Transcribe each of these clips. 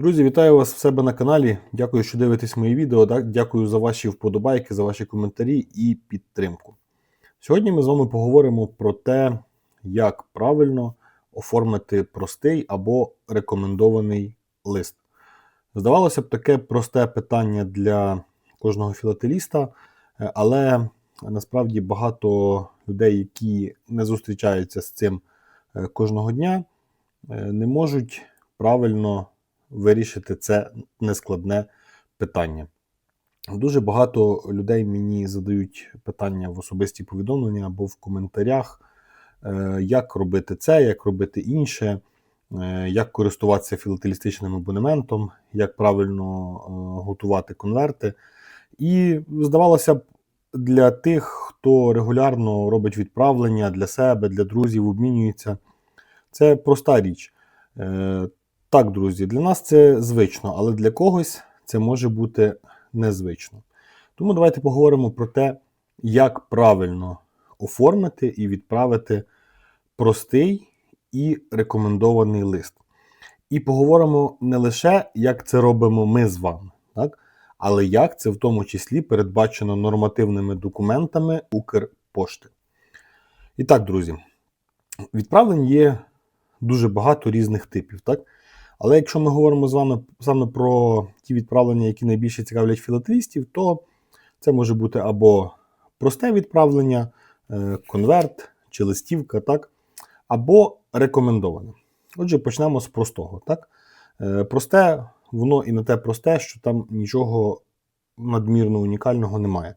Друзі, вітаю вас в себе на каналі. Дякую, що дивитесь мої відео. Дякую за ваші вподобайки, за ваші коментарі і підтримку. Сьогодні ми з вами поговоримо про те, як правильно оформити простий або рекомендований лист. Здавалося б, таке просте питання для кожного філателіста, е, але насправді багато людей, які не зустрічаються з цим е, кожного дня, е, не можуть правильно вирішити це нескладне питання. Дуже багато людей мені задають питання в особисті повідомлення або в коментарях, е, як робити це, як робити інше, е, як користуватися філателістичним абонементом, як правильно е, готувати конверти. І здавалося б, для тих, хто регулярно робить відправлення для себе, для друзів, обмінюється, це проста річ. Так, друзі, для нас це звично, але для когось це може бути незвично. Тому давайте поговоримо про те, як правильно оформити і відправити простий і рекомендований лист. І поговоримо не лише, як це робимо ми з вами, так? але як це в тому числі передбачено нормативними документами Укрпошти. І так, друзі, відправлень є дуже багато різних типів. Так? Але якщо ми говоримо з вами саме про ті відправлення, які найбільше цікавлять філателістів, то це може бути або просте відправлення, е, конверт чи листівка, так? або рекомендоване. Отже, почнемо з простого. Так? Е, Просте, воно і не те просте, що там нічого надмірно унікального немає.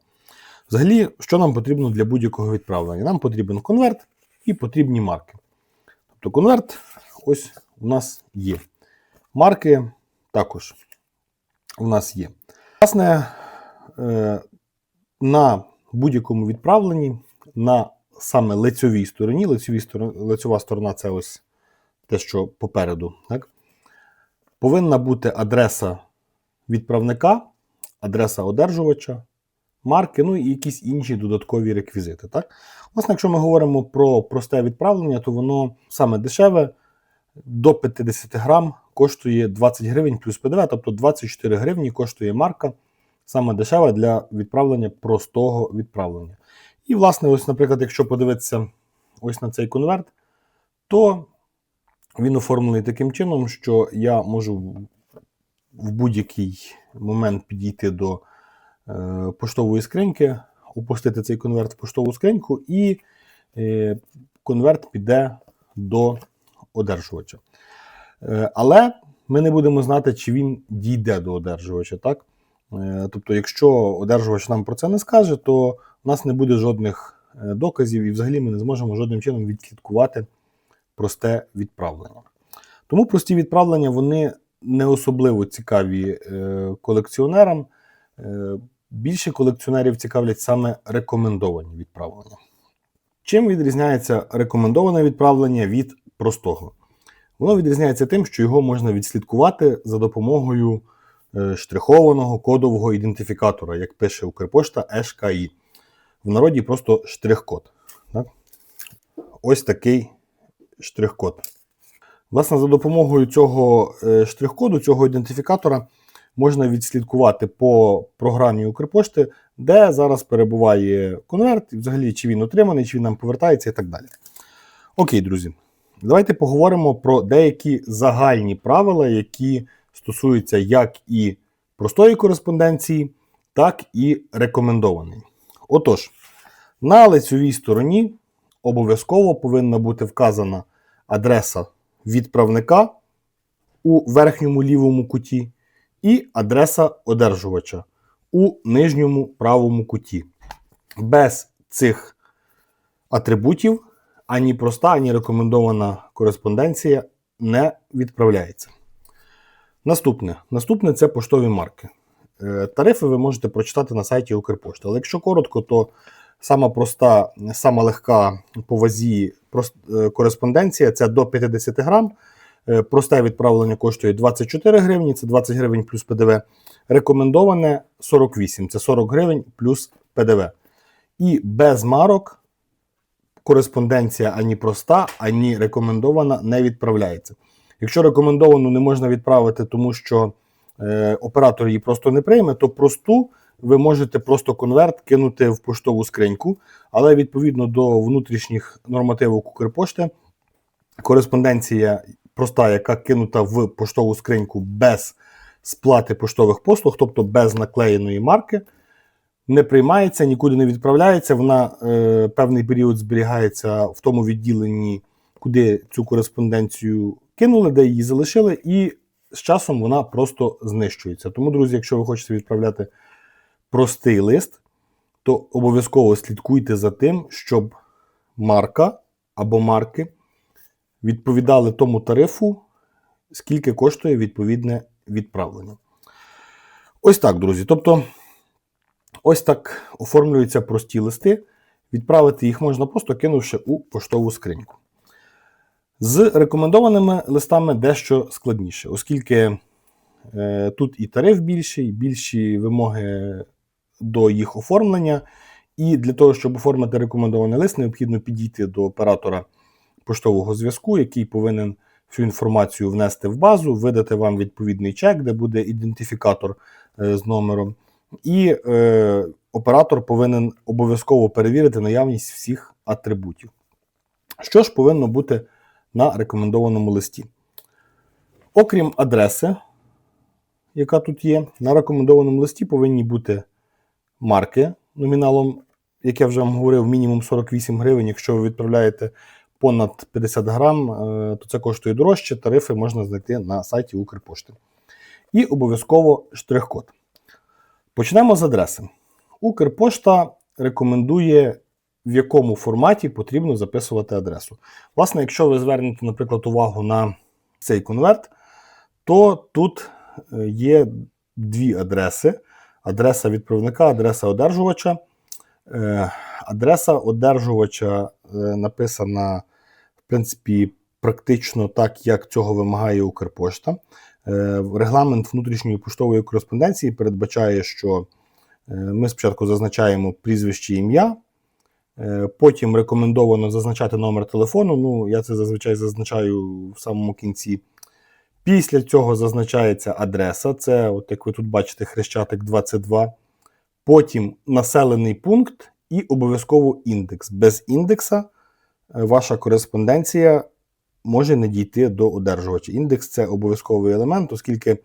Взагалі, що нам потрібно для будь-якого відправлення? Нам потрібен конверт і потрібні марки. Тобто конверт ось у нас є. Марки також у нас є. Власне, е, на будь-якому відправленні, на саме лицьовій стороні, стороні, лицьова сторона це ось те, що попереду, так? повинна бути адреса відправника, адреса одержувача, марки, ну і якісь інші додаткові реквізити. Так? Власне, якщо ми говоримо про просте відправлення, то воно саме дешеве до 50 грам коштує 20 гривень плюс ПДВ, тобто 24 гривні коштує марка, саме дешева для відправлення простого відправлення. І, власне, ось, наприклад, якщо подивитися ось на цей конверт, то він оформлений таким чином, що я можу в будь-який момент підійти до е, поштової скриньки, опустити цей конверт в поштову скриньку, і е, конверт піде до одержувача. Е, Але ми не будемо знати, чи він дійде до одержувача. Так? Е, Тобто, якщо одержувач нам про це не скаже, то у нас не буде жодних е, доказів, і взагалі ми не зможемо жодним чином відслідкувати просте відправлення. Тому прості відправлення вони не особливо цікаві колекціонерам. Більше колекціонерів цікавлять саме рекомендовані відправлення. Чим відрізняється рекомендоване відправлення від простого? Воно відрізняється тим, що його можна відслідкувати за допомогою е, штрихованого кодового ідентифікатора, як пише Укрпошта ЕШКІ. В народі просто штрих-код. Ось такий штрих-код. Власне, за допомогою цього е, штрих-коду, цього ідентифікатора, можна відслідкувати по програмі Укрпошти, де зараз перебуває конверт, і взагалі, чи він отриманий, чи він нам повертається і так далі. Окей, друзі. Давайте поговоримо про деякі загальні правила, які стосуються як і простої кореспонденції, так і рекомендованої. Отож, на лицевій стороні обов'язково повинна бути вказана адреса відправника у верхньому лівому куті і адреса одержувача у нижньому правому куті. Без цих атрибутів ані проста, ані рекомендована кореспонденція не відправляється. Наступне Наступне це поштові марки. Е, Тарифи ви можете прочитати на сайті Укрпошти. Але якщо коротко, то сама проста, сама легка по вазі е, кореспонденція це до 50 грам. Е, Просте відправлення коштує 24 гривні, це 20 гривень плюс ПДВ. Рекомендоване 48, це 40 гривень плюс ПДВ. І без марок кореспонденція ані проста, ані рекомендована не відправляється. Якщо рекомендовану не можна відправити, тому що е, оператор її просто не прийме, то просту ви можете просто конверт кинути в поштову скриньку, але відповідно до внутрішніх нормативів Укрпошти, кореспонденція проста, яка кинута в поштову скриньку без сплати поштових послуг, тобто без наклеєної марки, не приймається, нікуди не відправляється. Вона е, певний період зберігається в тому відділенні, куди цю кореспонденцію кинули, де її залишили, і з часом вона просто знищується. Тому, друзі, якщо ви хочете відправляти простий лист, то обов'язково слідкуйте за тим, щоб марка або марки відповідали тому тарифу, скільки коштує відповідне відправлення. Ось так, друзі. Тобто, ось так оформлюються прості листи. Відправити їх можна просто кинувши у поштову скриньку. З рекомендованими листами дещо складніше, оскільки е, тут і тариф більший, більші вимоги до їх оформлення. І для того, щоб оформити рекомендований лист, необхідно підійти до оператора поштового зв'язку, який повинен всю інформацію внести в базу, видати вам відповідний чек, де буде ідентифікатор е, з номером. І е, оператор повинен обов'язково перевірити наявність всіх атрибутів. Що ж повинно бути на рекомендованому листі? Окрім адреси, яка тут є, на рекомендованому листі повинні бути марки номіналом, як я вже вам говорив, мінімум 48 гривень. Якщо ви відправляєте понад 50 грам, е, то це коштує дорожче. Тарифи можна знайти на сайті Укрпошти. І обов'язково штрих-код. Почнемо з адреси. Укрпошта рекомендує, в якому форматі потрібно записувати адресу. Власне, якщо ви звернете, наприклад, увагу на цей конверт, то тут е, є дві адреси: адреса відправника, адреса одержувача. Е, Адреса одержувача е, написана, в принципі, практично так, як цього вимагає Укрпошта. Е, Регламент внутрішньої поштової кореспонденції передбачає, що е, ми спочатку зазначаємо прізвище ім'я, е, потім рекомендовано зазначати номер телефону. Ну, я це зазвичай зазначаю в самому кінці. Після цього зазначається адреса. Це, от як ви тут бачите, Хрещатик 22. Потім населений пункт і обов'язково індекс. Без індекса ваша кореспонденція може не дійти до одержувача. Індекс це обов'язковий елемент, оскільки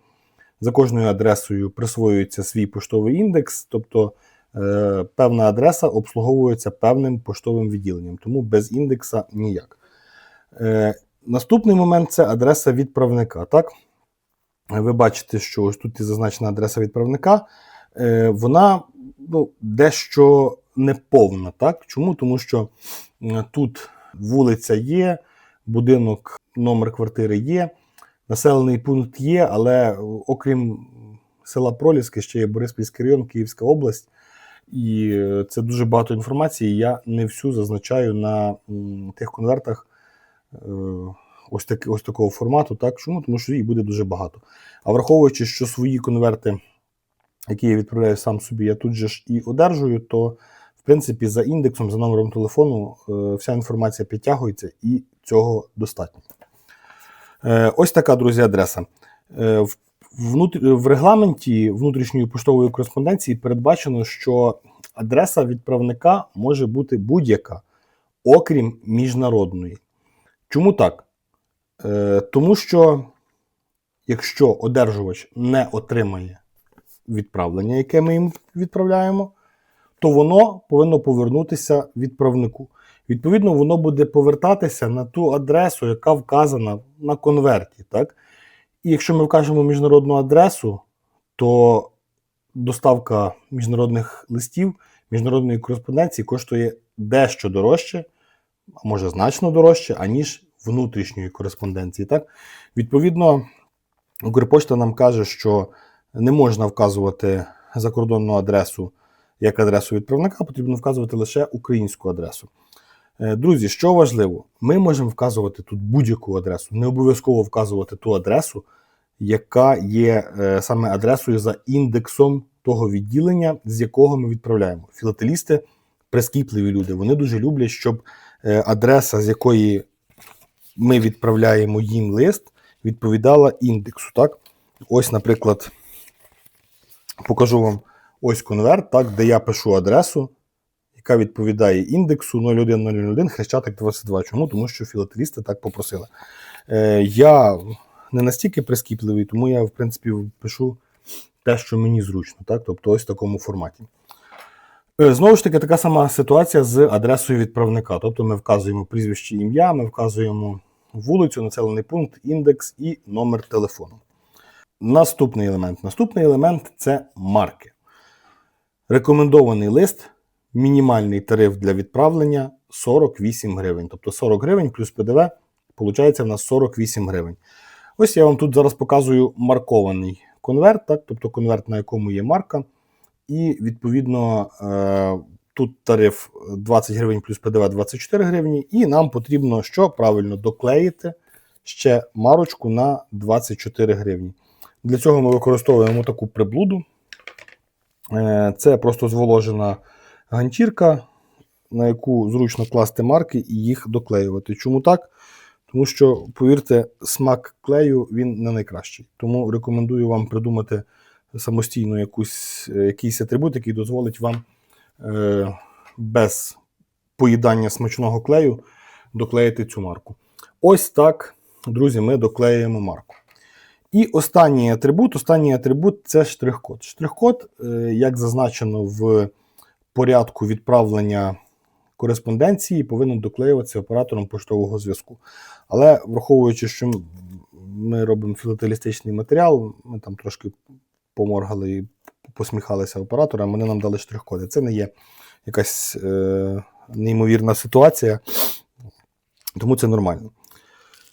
за кожною адресою присвоюється свій поштовий індекс, тобто е, певна адреса обслуговується певним поштовим відділенням, тому без індекса ніяк. Е, Наступний момент це адреса відправника. Так? Ви бачите, що ось тут і зазначена адреса відправника. Е, Вона ну, дещо неповна. Так? Чому? Тому що тут вулиця є, будинок, номер квартири є, населений пункт є, але окрім села Проліски, ще є Бориспільський район, Київська область. І е, це дуже багато інформації. Я не всю зазначаю на тих конвертах е, ось, так, ось такого формату. Так? Чому? Тому що їх буде дуже багато. А враховуючи, що свої конверти, які я відправляю сам собі, я тут же ж і одержую, то в принципі за індексом, за номером телефону, е, вся інформація підтягується і цього достатньо. Е, Ось така, друзі, адреса. Е, В, регламенті внутрішньої поштової кореспонденції передбачено, що адреса відправника може бути будь-яка, окрім міжнародної. Чому так? Е, Тому що якщо одержувач не отримає відправлення, яке ми їм відправляємо, то воно повинно повернутися відправнику. Відповідно, воно буде повертатися на ту адресу, яка вказана на конверті. Так? І якщо ми вкажемо міжнародну адресу, то доставка міжнародних листів, міжнародної кореспонденції коштує дещо дорожче, а може значно дорожче, аніж внутрішньої кореспонденції. Так? Відповідно, Укрпошта нам каже, що не можна вказувати закордонну адресу як адресу відправника, потрібно вказувати лише українську адресу. Е, Друзі, що важливо, ми можемо вказувати тут будь-яку адресу, не обов'язково вказувати ту адресу, яка є е, саме адресою за індексом того відділення, з якого ми відправляємо. Філателісти прискіпливі люди. Вони дуже люблять, щоб е, адреса, з якої ми відправляємо їм лист, відповідала індексу. Так? Ось, наприклад, покажу вам ось конверт, так, де я пишу адресу, яка відповідає індексу 01001 Хрещатик 22. Чому? Тому що філателісти так попросили. Е, я не настільки прискіпливий, тому я, в принципі, пишу те, що мені зручно, так? тобто ось в такому форматі. Е, Знову ж таки, така сама ситуація з адресою відправника. Тобто ми вказуємо прізвище ім'я, ми вказуємо вулицю, населений пункт, індекс і номер телефону. Наступний елемент. Наступний елемент це марки. Рекомендований лист, мінімальний тариф для відправлення 48 гривень. Тобто 40 гривень плюс ПДВ, виходить в нас 48 гривень. Ось я вам тут зараз показую маркований конверт, так? тобто конверт, на якому є марка. І відповідно е, тут тариф 20 гривень плюс ПДВ 24 гривні. І нам потрібно що правильно доклеїти ще марочку на 24 гривні. Для цього ми використовуємо таку приблуду. Е, Це просто зволожена ганчірка, на яку зручно класти марки і їх доклеювати. Чому так? Тому що, повірте, смак клею він не найкращий. Тому рекомендую вам придумати самостійно якусь, е, якийсь атрибут, який дозволить вам е, без поїдання смачного клею доклеїти цю марку. Ось так, друзі, ми доклеюємо марку. І останній атрибут, останній атрибут це штрих-код. Штрих-код, е, як зазначено в порядку відправлення кореспонденції, повинен доклеюватися оператором поштового зв'язку. Але враховуючи, що ми робимо філателістичний матеріал, ми там трошки поморгали і посміхалися операторам, вони нам дали штрих-коди. Це не є якась е, неймовірна ситуація, тому це нормально.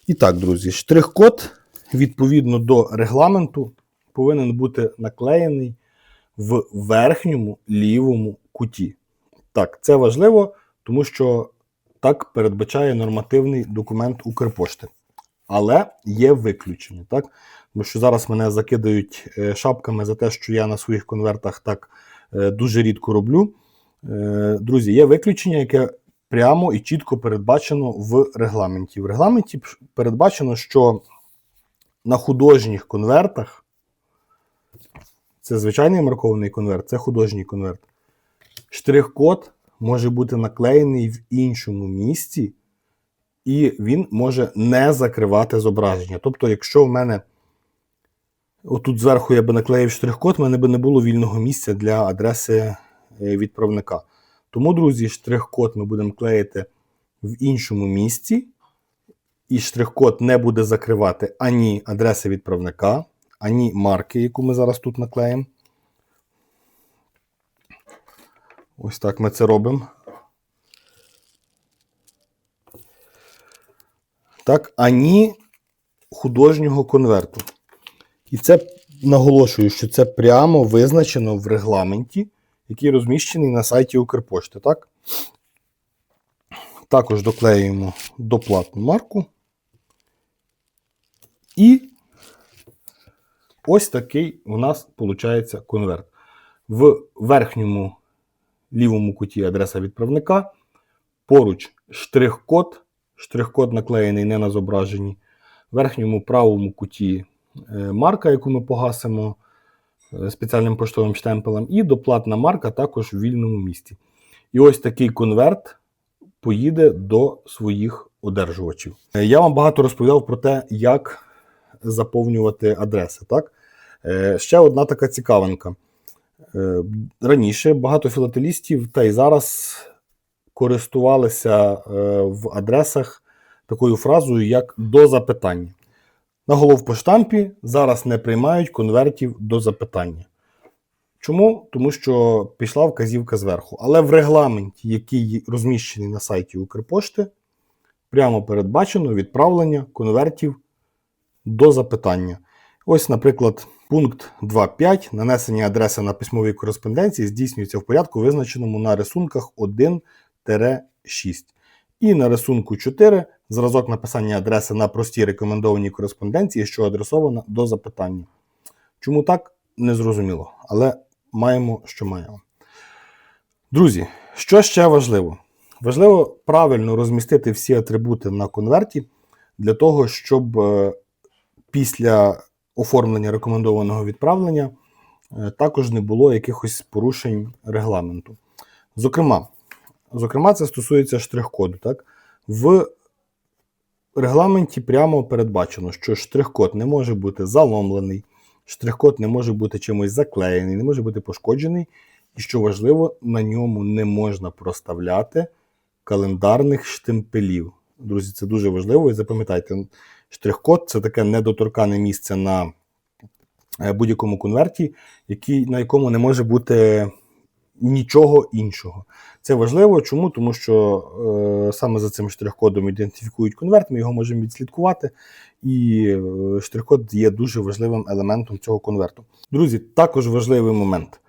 І так, друзі, штрих-код відповідно до регламенту повинен бути наклеєний в верхньому лівому куті. Так, це важливо, тому що так передбачає нормативний документ Укрпошти. Але є виключення, так? Тому що зараз мене закидають е, шапками за те, що я на своїх конвертах так е, дуже рідко роблю. Е, Друзі, є виключення, яке прямо і чітко передбачено в регламенті. В регламенті передбачено, що на художніх конвертах це звичайний маркований конверт, це художній конверт. Штрих-код може бути наклеєний в іншому місці, і він може не закривати зображення. Тобто, якщо в мене отут зверху я би наклеїв штрих-код, в мене би не було вільного місця для адреси е, відправника. Тому, друзі, штрих-код ми будемо клеїти в іншому місці, і штрих-код не буде закривати ані адреси відправника, ані марки, яку ми зараз тут наклеїмо. Ось так ми це робимо. Так, ані художнього конверту. І це наголошую, що це прямо визначено в регламенті, який розміщений на сайті Укрпошти. Так? Також доклеюємо доплатну марку. І ось такий у нас виходить конверт. В верхньому лівому куті адреса відправника. Поруч штрих-код. Штрих-код наклеєний не на зображенні. В верхньому правому куті е, марка, яку ми погасимо е, спеціальним поштовим штемпелем, і доплатна марка також в вільному місці. І ось такий конверт поїде до своїх одержувачів. Е, Я вам багато розповідав про те, як заповнювати адреси. Так? Ще одна така цікавинка. Е, Раніше багато філателістів, та й зараз користувалися е, в адресах такою фразою, як до запитання. На головпоштампі зараз не приймають конвертів до запитання. Чому? Тому що пішла вказівка зверху. Але в регламенті, який розміщений на сайті Укрпошти, прямо передбачено відправлення конвертів до запитання. Ось, наприклад, пункт 2.5. Нанесення адреси на письмовій кореспонденції здійснюється в порядку, визначеному на рисунках 1-6. І на рисунку 4 зразок написання адреси на простій рекомендованій кореспонденції, що адресована до запитання. Чому так? Незрозуміло. Але маємо, що маємо. Друзі, що ще важливо? Важливо правильно розмістити всі атрибути на конверті для того, щоб е, після оформлення рекомендованого відправлення е, також не було якихось порушень регламенту. Зокрема, зокрема, це стосується штрих-коду. Так? В регламенті прямо передбачено, що штрих-код не може бути заломлений, штрих-код не може бути чимось заклеєний, не може бути пошкоджений, і що важливо, на ньому не можна проставляти календарних штемпелів. Друзі, це дуже важливо. І запам'ятайте, штрих-код це таке недоторкане місце на е, будь-якому конверті, який, на якому не може бути нічого іншого. Це важливо. Чому? Тому що е, саме за цим штрих-кодом ідентифікують конверт, ми його можемо відслідкувати, і е, штрих-код є дуже важливим елементом цього конверту. Друзі, також важливий момент.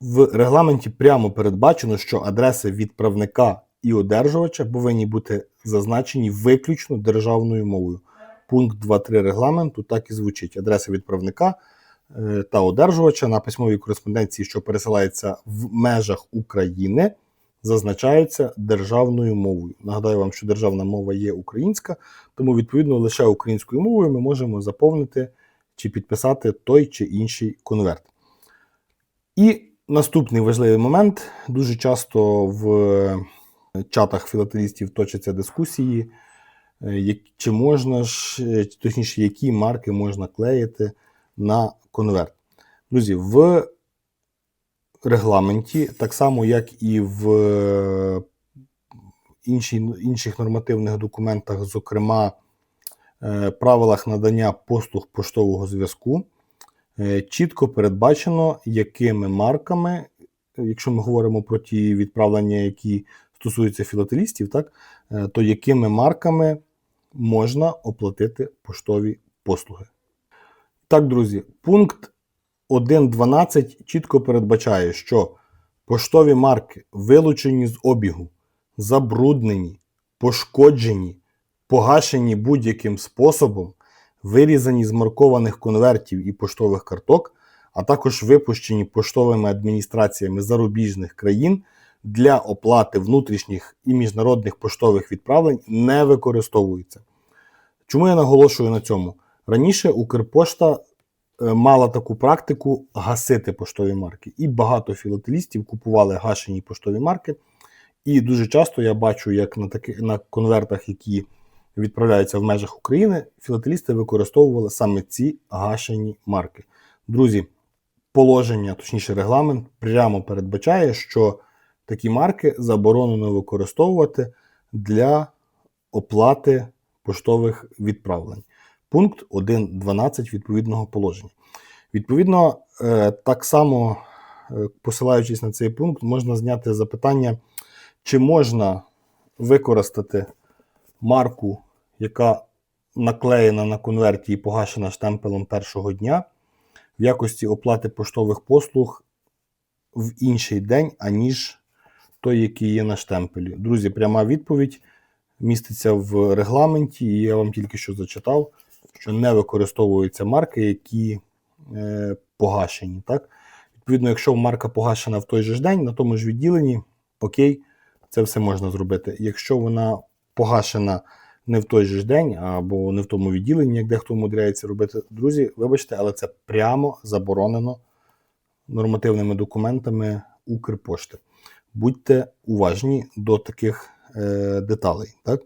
В регламенті прямо передбачено, що адреси відправника і одержувача повинні бути зазначені виключно державною мовою. Пункт 2.3 регламенту так і звучить: адреса відправника е, та одержувача на письмовій кореспонденції, що пересилається в межах України, зазначаються державною мовою. Нагадаю вам, що державна мова є українська, тому відповідно лише українською мовою ми можемо заповнити чи підписати той чи інший конверт. І наступний важливий момент: дуже часто в чатах філателістів точаться дискусії, е, чи можна ж, е, точніше, які марки можна клеїти на конверт. Друзі, в регламенті, так само як і в е, інших нормативних документах, зокрема правилах надання послуг поштового зв'язку, чітко передбачено, якими марками, якщо ми говоримо про ті відправлення, які стосуються філателістів, так, е, то якими марками можна оплатити поштові послуги. Так, друзі, пункт 1.12 чітко передбачає, що поштові марки вилучені з обігу, забруднені, пошкоджені, погашені будь-яким способом, вирізані з маркованих конвертів і поштових карток, а також випущені поштовими адміністраціями зарубіжних країн для оплати внутрішніх і міжнародних поштових відправлень не використовуються. Чому я наголошую на цьому? Раніше Укрпошта е, мала таку практику гасити поштові марки, і багато філателістів купували гашені поштові марки. І дуже часто я бачу, як на таки, на конвертах, які відправляються в межах України, філателісти використовували саме ці гашені марки. Друзі, положення, точніше, регламент прямо передбачає, що такі марки заборонено використовувати для оплати поштових відправлень. Пункт 1.12 відповідного положення. Відповідно, е, так само, е, посилаючись на цей пункт, можна зняти запитання, чи можна використати марку, яка наклеєна на конверті і погашена штемпелем першого дня, в якості оплати поштових послуг в інший день, аніж той, який є на штемпелі. Друзі, пряма відповідь міститься в регламенті, і я вам тільки що зачитав, що не використовуються марки, які е, погашені. Так? Відповідно, якщо марка погашена в той же ж день, на тому ж відділенні, окей, це все можна зробити. Якщо вона погашена не в той же ж день або не в тому відділенні, як дехто умудряється робити, друзі, вибачте, але це прямо заборонено нормативними документами Укрпошти. Будьте уважні до таких е, деталей. Так?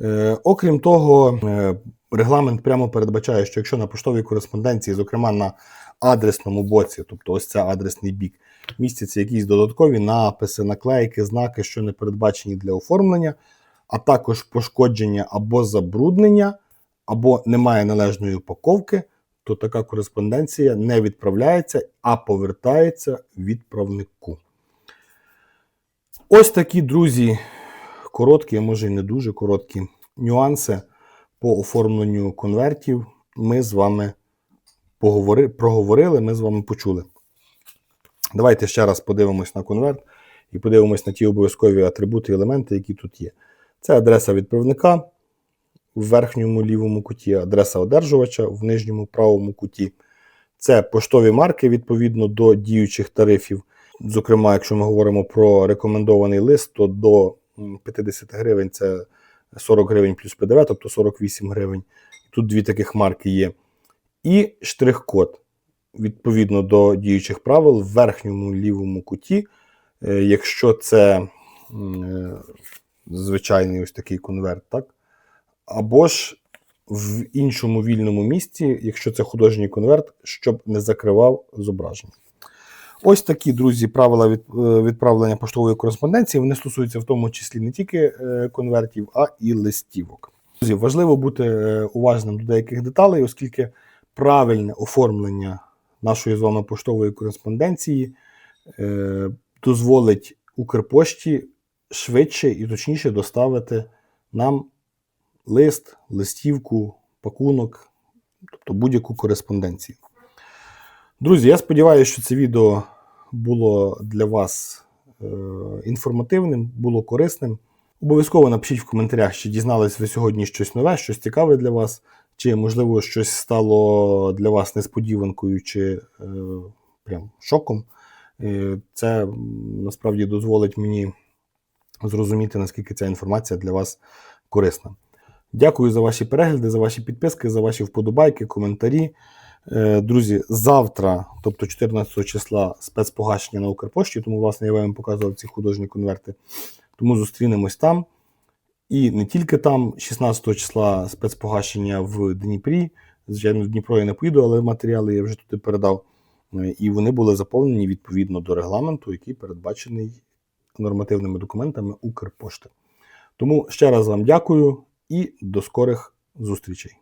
Е, окрім того, е, регламент прямо передбачає, що якщо на поштовій кореспонденції, зокрема на адресному боці, тобто ось це адресний бік, містяться якісь додаткові написи, наклейки, знаки, що не передбачені для оформлення, а також пошкодження або забруднення, або немає належної упаковки, то така кореспонденція не відправляється, а повертається відправнику. Ось такі, друзі, короткі, а може і не дуже короткі нюанси по оформленню конвертів. Ми з вами поговори, проговорили, ми з вами почули. Давайте ще раз подивимось на конверт і подивимось на ті обов'язкові атрибути і елементи, які тут є. Це адреса відправника в верхньому лівому куті, адреса одержувача в нижньому правому куті. Це поштові марки відповідно до діючих тарифів. Зокрема, якщо ми говоримо про рекомендований лист, то до 50 гривень це 40 гривень плюс ПДВ, тобто 48 гривень. Тут дві таких марки є. І штрих-код. Відповідно до діючих правил, в верхньому лівому куті, е, якщо це е, звичайний ось такий конверт, так? або ж в іншому вільному місці, якщо це художній конверт, щоб не закривав зображення. Ось такі, друзі, правила від, е, відправлення поштової кореспонденції. Вони стосуються в тому числі не тільки е, конвертів, а і листівок. Друзі, важливо бути е, уважним до деяких деталей, оскільки правильне оформлення нашої з вами поштової кореспонденції дозволить Укрпошті швидше і точніше доставити нам лист, листівку, пакунок, тобто будь-яку кореспонденцію. Друзі, я сподіваюся, що це відео було для вас е, інформативним, було корисним. Обов'язково напишіть в коментарях, чи дізнались ви сьогодні щось нове, щось цікаве для вас, чи, можливо, щось стало для вас несподіванкою чи е, прям шоком. Е, це насправді дозволить мені зрозуміти, наскільки ця інформація для вас корисна. Дякую за ваші перегляди, за ваші підписки, за ваші вподобайки, коментарі. Е, Друзі, завтра, тобто 14 числа, спецпогашення на Укрпошті, тому, власне, я вам показував ці художні конверти. Тому зустрінемось там. І не тільки там, 16 числа спецпогашення в Дніпрі. Звичайно, в Дніпро я не поїду, але матеріали я вже туди передав. Е, І вони були заповнені відповідно до регламенту, який передбачений нормативними документами Укрпошти. Тому ще раз вам дякую і до скорих зустрічей.